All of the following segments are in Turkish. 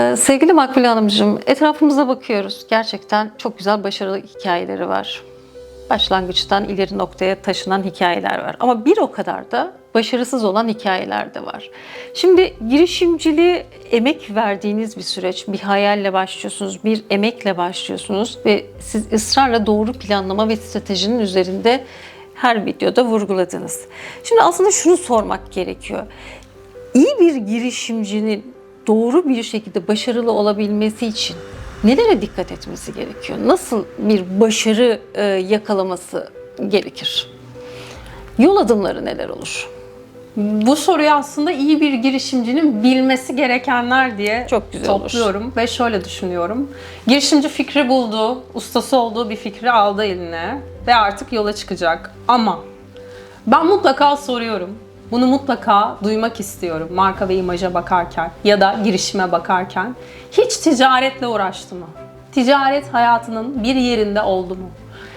Ee, sevgili Makbule Hanımcığım, etrafımıza bakıyoruz. Gerçekten çok güzel başarılı hikayeleri var. Başlangıçtan ileri noktaya taşınan hikayeler var. Ama bir o kadar da başarısız olan hikayeler de var. Şimdi girişimciliğe emek verdiğiniz bir süreç, bir hayalle başlıyorsunuz, bir emekle başlıyorsunuz ve siz ısrarla doğru planlama ve stratejinin üzerinde her videoda vurguladınız. Şimdi aslında şunu sormak gerekiyor. İyi bir girişimcinin doğru bir şekilde başarılı olabilmesi için nelere dikkat etmesi gerekiyor? Nasıl bir başarı e, yakalaması gerekir? Yol adımları neler olur? Bu soruyu aslında iyi bir girişimcinin bilmesi gerekenler diye Çok güzel olur. topluyorum ve şöyle düşünüyorum. Girişimci fikri buldu, ustası olduğu bir fikri aldı eline ve artık yola çıkacak. Ama ben mutlaka soruyorum. Bunu mutlaka duymak istiyorum marka ve imaja bakarken ya da girişime bakarken. Hiç ticaretle uğraştı mı? Ticaret hayatının bir yerinde oldu mu?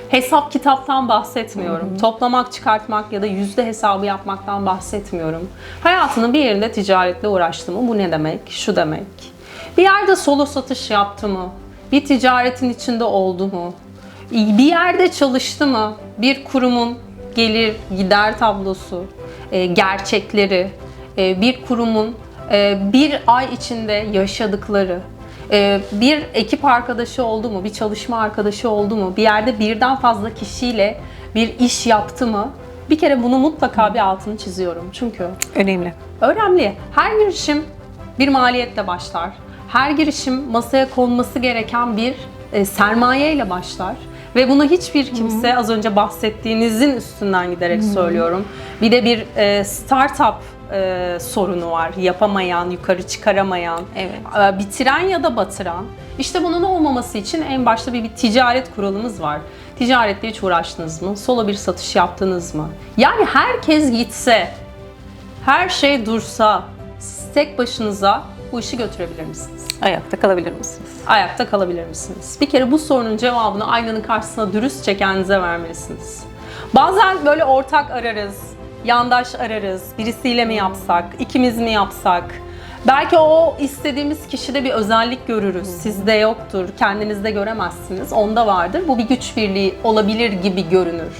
Hesap kitaptan bahsetmiyorum. Toplamak, çıkartmak ya da yüzde hesabı yapmaktan bahsetmiyorum. Hayatının bir yerinde ticaretle uğraştı mı? Bu ne demek? Şu demek. Bir yerde solo satış yaptı mı? Bir ticaretin içinde oldu mu? Bir yerde çalıştı mı? Bir kurumun gelir, gider tablosu, gerçekleri, e, bir kurumun e, bir ay içinde yaşadıkları, bir ekip arkadaşı oldu mu, bir çalışma arkadaşı oldu mu, bir yerde birden fazla kişiyle bir iş yaptı mı? Bir kere bunu mutlaka bir altını çiziyorum. Çünkü Önemli. önemli. Her girişim bir maliyetle başlar. Her girişim masaya konması gereken bir e, sermaye ile başlar. Ve bunu hiçbir kimse az önce bahsettiğinizin üstünden giderek söylüyorum. Bir de bir e, startup e, sorunu var. Yapamayan, yukarı çıkaramayan, Evet. e, bitiren ya da batıran. İşte bunun olmaması için en başta bir, bir ticaret kuralımız var. Ticaretle hiç uğraştınız mı? Solo bir satış yaptınız mı? Yani herkes gitse, her şey dursa, siz tek başınıza bu işi götürebilir misiniz? Ayakta kalabilir misiniz? Ayakta kalabilir misiniz? Bir kere bu sorunun cevabını aynanın karşısına dürüstçe kendinize vermelisiniz. Bazen böyle ortak ararız, yandaş ararız, birisiyle mi yapsak, ikimiz mi yapsak? Belki o istediğimiz kişide bir özellik görürüz. Sizde yoktur, kendinizde göremezsiniz. Onda vardır. Bu bir güç birliği olabilir gibi görünür.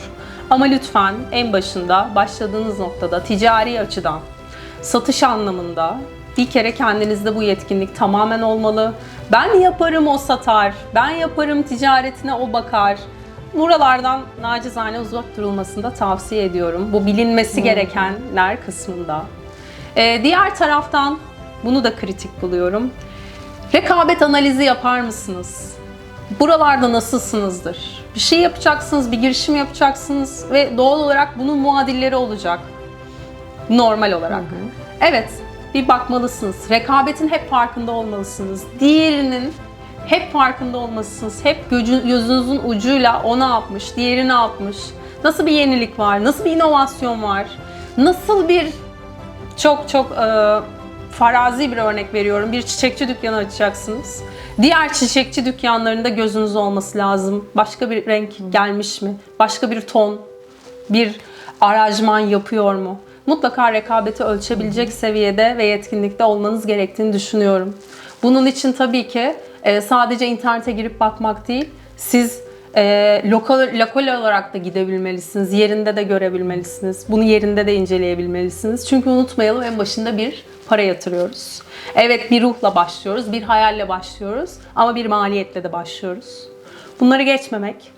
Ama lütfen en başında başladığınız noktada ticari açıdan satış anlamında bir kere kendinizde bu yetkinlik tamamen olmalı. Ben yaparım o satar, ben yaparım ticaretine o bakar. Buralardan nacizane uzak durulmasını da tavsiye ediyorum. Bu bilinmesi gerekenler kısmında. Ee, diğer taraftan bunu da kritik buluyorum. Rekabet analizi yapar mısınız? Buralarda nasılsınızdır? Bir şey yapacaksınız, bir girişim yapacaksınız ve doğal olarak bunun muadilleri olacak normal olarak. Evet, bir bakmalısınız. Rekabetin hep farkında olmalısınız. Diğerinin hep farkında olmalısınız. Hep gözü- gözünüzün ucuyla o ne yapmış, diğeri ne yapmış, nasıl bir yenilik var, nasıl bir inovasyon var, nasıl bir çok çok e, farazi bir örnek veriyorum. Bir çiçekçi dükkanı açacaksınız. Diğer çiçekçi dükkanlarında gözünüz olması lazım. Başka bir renk gelmiş mi? Başka bir ton, bir aranjman yapıyor mu? Mutlaka rekabeti ölçebilecek seviyede ve yetkinlikte olmanız gerektiğini düşünüyorum. Bunun için tabii ki e, sadece internete girip bakmak değil, siz e, lokal, lokal olarak da gidebilmelisiniz, yerinde de görebilmelisiniz, bunu yerinde de inceleyebilmelisiniz. Çünkü unutmayalım en başında bir para yatırıyoruz. Evet bir ruhla başlıyoruz, bir hayalle başlıyoruz ama bir maliyetle de başlıyoruz. Bunları geçmemek,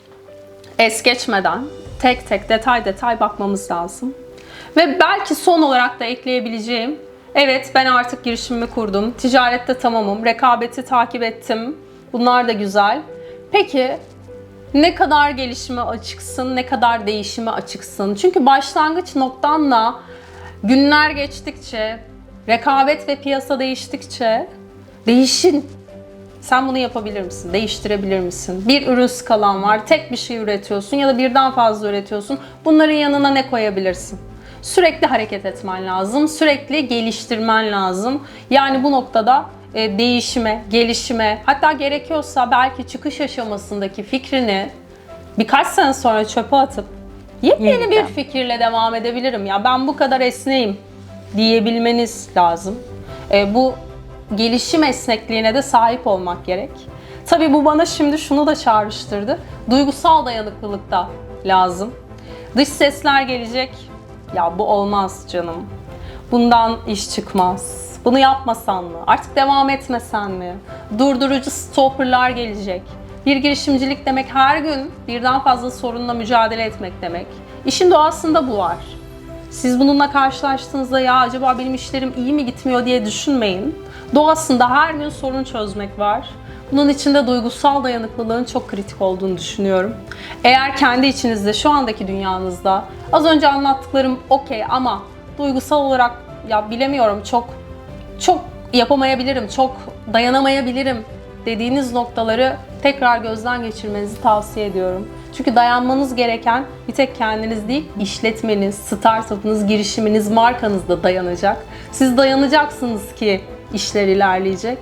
es geçmeden tek tek detay detay bakmamız lazım. Ve belki son olarak da ekleyebileceğim, evet ben artık girişimimi kurdum, ticarette tamamım, rekabeti takip ettim, bunlar da güzel. Peki ne kadar gelişime açıksın, ne kadar değişime açıksın? Çünkü başlangıç noktanla günler geçtikçe, rekabet ve piyasa değiştikçe değişin. Sen bunu yapabilir misin? Değiştirebilir misin? Bir ürün skalan var, tek bir şey üretiyorsun ya da birden fazla üretiyorsun. Bunların yanına ne koyabilirsin? Sürekli hareket etmen lazım, sürekli geliştirmen lazım. Yani bu noktada e, değişime, gelişime, hatta gerekiyorsa belki çıkış aşamasındaki fikrini birkaç sene sonra çöpe atıp yepyeni bir Yeniden. fikirle devam edebilirim. Ya ben bu kadar esneyim diyebilmeniz lazım. E, bu gelişim esnekliğine de sahip olmak gerek. Tabii bu bana şimdi şunu da çağrıştırdı. Duygusal dayanıklılık da lazım. Dış sesler gelecek. Ya bu olmaz canım. Bundan iş çıkmaz. Bunu yapmasan mı? Artık devam etmesen mi? Durdurucu stopperlar gelecek. Bir girişimcilik demek her gün birden fazla sorunla mücadele etmek demek. İşin doğasında bu var. Siz bununla karşılaştığınızda ya acaba benim işlerim iyi mi gitmiyor diye düşünmeyin. Doğasında her gün sorun çözmek var. Bunun içinde duygusal dayanıklılığın çok kritik olduğunu düşünüyorum. Eğer kendi içinizde, şu andaki dünyanızda az önce anlattıklarım okey ama duygusal olarak ya bilemiyorum çok çok yapamayabilirim, çok dayanamayabilirim dediğiniz noktaları tekrar gözden geçirmenizi tavsiye ediyorum. Çünkü dayanmanız gereken bir tek kendiniz değil, işletmeniz, startup'ınız, girişiminiz, markanız da dayanacak. Siz dayanacaksınız ki işler ilerleyecek.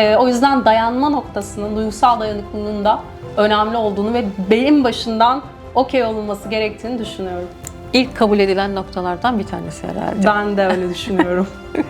Ee, o yüzden dayanma noktasının, duygusal dayanıklılığın da önemli olduğunu ve benim başından okey olunması gerektiğini düşünüyorum. İlk kabul edilen noktalardan bir tanesi herhalde. Ben de öyle düşünüyorum.